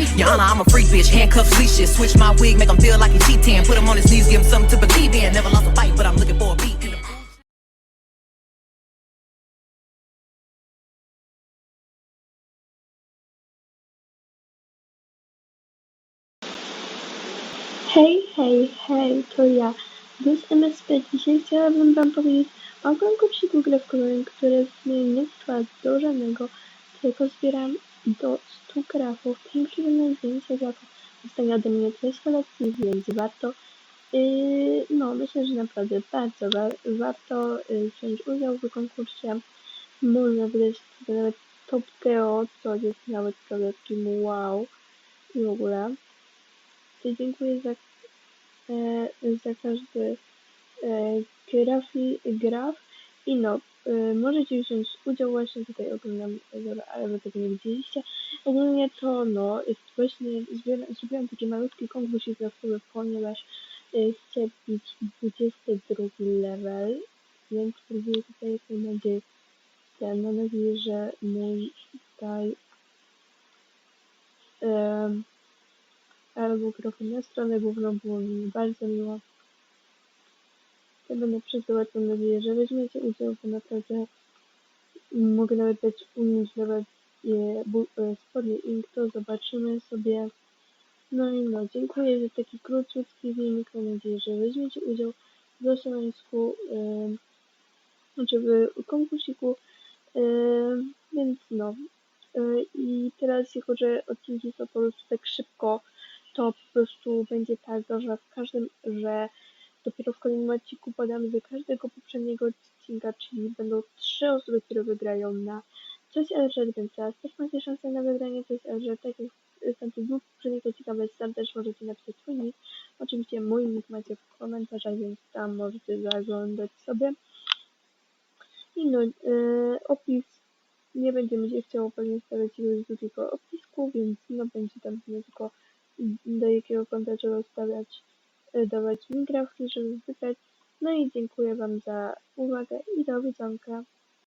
Honor, I'm a freak bitch. Handcuffs, leashes. Switch my wig, make him feel like he's cheating. Put him on his knees, give him something to believe in. Never lost a fight, but I'm looking for a beat. Hej, hej, hej, to ja, Gus MSP. Dzisiaj chciałabym wam powiedzieć o konkursiku grę w kolory, które w sumie nie trwa do żadnego, tylko zbieram do 100 grafów. Pięknie zdjęcia grafów dostanie ode mnie treść kolekcji, więc warto, yy, no myślę, że naprawdę bardzo wa warto yy, wziąć udział w konkursie. Można wydać sobie nawet top geo, co jest nawet prawie takim wow i w ogóle. I dziękuję za e, za każdy e, grafi, graf i no, możecie wziąć udział właśnie tutaj oglądam, ale wy tego nie widzieliście. Ogólnie to no, jest właśnie zrobiłam taki malutki konkurs grafowy, ponieważ e, chcę bić 22 level, więc próbuję tutaj jak najbardziej ten, mam nadzieję, że mój tutaj em, albo kroku na stronę główną było mi bardzo miło. Ja będę przesyłać, mam nadzieję, że weźmiecie udział, bo naprawdę mogę nawet dać je, bu, e, spodnie ink, to zobaczymy sobie. No i no, dziękuję za taki króciutki filmik, mam nadzieję, że weźmiecie udział w Słowiańsku, e, znaczy w konkursiku, e, więc no. E, I teraz jako, że odcinki są po prostu tak szybko, to po prostu będzie tak, że w każdym, że dopiero w kolejnym odcinku podam z każdego poprzedniego odcinka, czyli będą trzy osoby, które wygrają na coś LG, więc teraz też macie szansę na wygranie coś LG, tak jak tamtych dwóch poprzednich odcinkach, tam też możecie napisać swój nick. Oczywiście mój nick macie w komentarzach, więc tam możecie zaglądać sobie. I no, yy, opis nie będziemy się chciało pewnie stawiać ilość drugiego opisku, więc no będzie tam tylko do jakiego konta trzeba stawiać, dawać mi grafki, żeby wygrać. No i dziękuję Wam za uwagę i do widzonka.